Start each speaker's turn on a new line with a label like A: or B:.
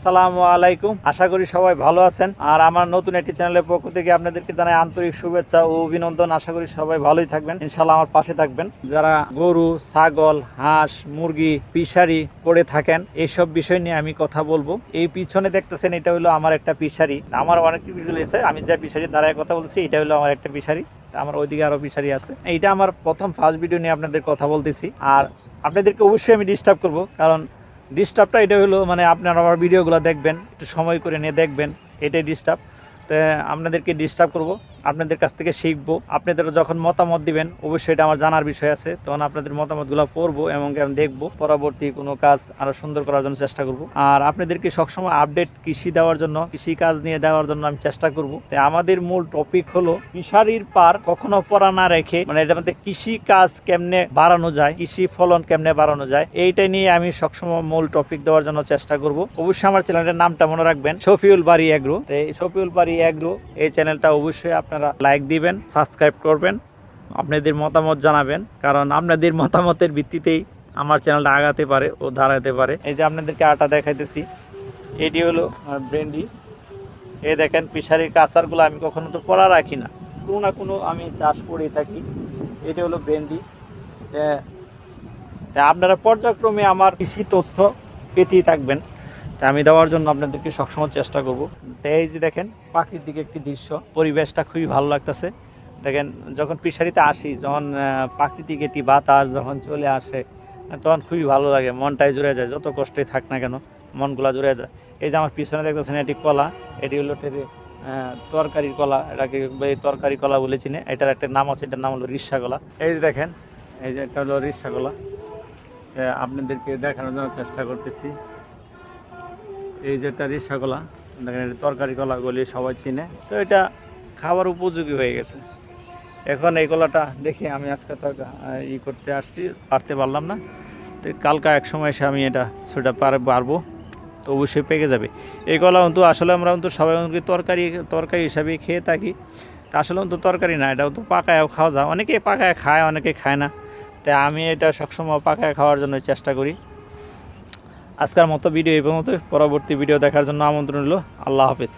A: আসসালামু আলাইকুম। আশা করি সবাই ভালো আছেন। আর আমার নতুন একটি চ্যানেলের পক্ষ থেকে আপনাদেরকে জানাই আন্তরিক শুভেচ্ছা ও অভিনন্দন। আশা করি সবাই ভালোই থাকবেন। ইনশাল্লাহ আমার পাশে থাকবেন যারা গরু, ছাগল, হাঁস, মুরগি পিসারি করে থাকেন, এইসব বিষয় নিয়ে আমি কথা বলব। এই পিছনে দেখতেছেন, এটা হলো আমার একটা পিসারি আমার অনেক পিছনে এসে আমি যে পিসারি দ্বারায় কথা বলছি, এটা হলো আমার একটা পিসারি আমার ওইদিকে আরও পিসারি আছে। এইটা আমার প্রথম ফার্স্ট ভিডিও নিয়ে আপনাদের কথা বলতেছি। আর আপনাদেরকে অবশ্যই আমি ডিস্টার্ব করব, কারণ ডিস্টার্বটা এটা হলো মানে আপনারা আমার ভিডিওগুলো দেখবেন, একটু সময় করে নিয়ে দেখবেন, এটাই ডিস্টার্ব তো আপনাদেরকে ডিস্টার্ব করব। আপনাদের কাছ থেকে শিখব। আপনাদের যখন মতামত দিবেন, অবশ্যই এটা আমার জানার বিষয় আছে। তখন আপনাদের মতামতগুলো পড়ব এবং আমি দেখব। পরবর্তী কোনো কাজ আরও সুন্দর করার জন্য চেষ্টা করব। আর আপনাদেরকে সবসময় আপডেট কৃষি দেওয়ার জন্য, কৃষি কাজ নিয়ে দেওয়ার জন্য আমি চেষ্টা করব। তো আমাদের মূল টপিক হলো ফিশারির পার কখনো পড়া না রেখে মানে এটার মধ্যে কৃষি কাজ কেমনে বাড়ানো যায়, কৃষি ফলন কেমনে বাড়ানো যায় এইটাই নিয়ে আমি সবসময় মূল টপিক দেওয়ার জন্য চেষ্টা করব। অবশ্যই আমার চ্যানেলের নামটা মনে রাখবেন, শফিউল বাড়ি এগ্রো তো শফিউল বাড়ি এগ্রো এই চ্যানেলটা অবশ্যই আপনারা লাইক দিবেন সাবস্ক্রাইব করবেন, আপনাদের মতামত জানাবেন, কারণ আপনাদের মতামতের ভিত্তিতেই আমার চ্যানেলটা আগাতে পারে ও দাঁড়াতে পারে। এই যে আপনাদেরকে আটা দেখাইতেছি, এটি হলো ব্রেন্ডি এই দেখেন ফিশারির কাঁচারগুলো আমি কখনো তো পড়া রাখি না। কোনো না কোনো আমি চাষ করেই থাকি। এটি হলো ব্রেন্ডি আপনারা পর্যায়ক্রমে আমার কৃষি তথ্য পেতেই থাকবেন। তা আমি দেওয়ার জন্য আপনাদেরকে সবসময় চেষ্টা করব। এই যে দেখেন প্রাকৃতিক একটি দৃশ্য। পরিবেশটা খুবই ভালো লাগতেছে। দেখেন, যখন ফিশারিতে আসি, যখন প্রাকৃতিক একটি বাতাস যখন চলে আসে, তখন খুবই ভালো লাগে। মনটাই জুড়ে যায়, যত কষ্টই থাক না কেন, মনগুলা জুড়ে যায়। এই যে আমার পিছনে দেখতেছেন, এটি কলা। এটি হলো তরকারির কলা। এটাকে এই তরকারি কলা বলেছি না এটার একটা নাম আছে, এটার নাম হলো রিসা কলা। এই যে দেখেন, এই যে এটা হলো রিসা কলা। আপনাদেরকে দেখানোর জন্য চেষ্টা করতেছি। এই যে একটা রিসা কলা দেখেন তরকারি কলা বলে সবাই চিনে। তো এটা খাবার উপযোগী হয়ে গেছে। এখন এই কলাটা দেখি আমি আজকে তো ই করতে আসছি, পারতে পারলাম না। তো কালকা এক সময় এসে আমি এটা সেটা পার, পারব, তো অবশ্যই পেকে যাবে। এই কলা কিন্তু আসলে আমরা কিন্তু সবাই কিন্তু তরকারি তরকারি হিসাবে খেয়ে থাকি। আসলে কিন্তু তরকারি না এটাও তো পাকায়ও খাওয়া যায়। অনেকে পাকায় খায় অনেকে খায় না। তাই আমি এটা সবসময় পাকায় খাওয়ার জন্য চেষ্টা করি। আজকের মতো ভিডিও এই পর্যন্ত পরবর্তী ভিডিও দেখার জন্য আমন্ত্রণ রইল। আল্লাহ হাফিজ।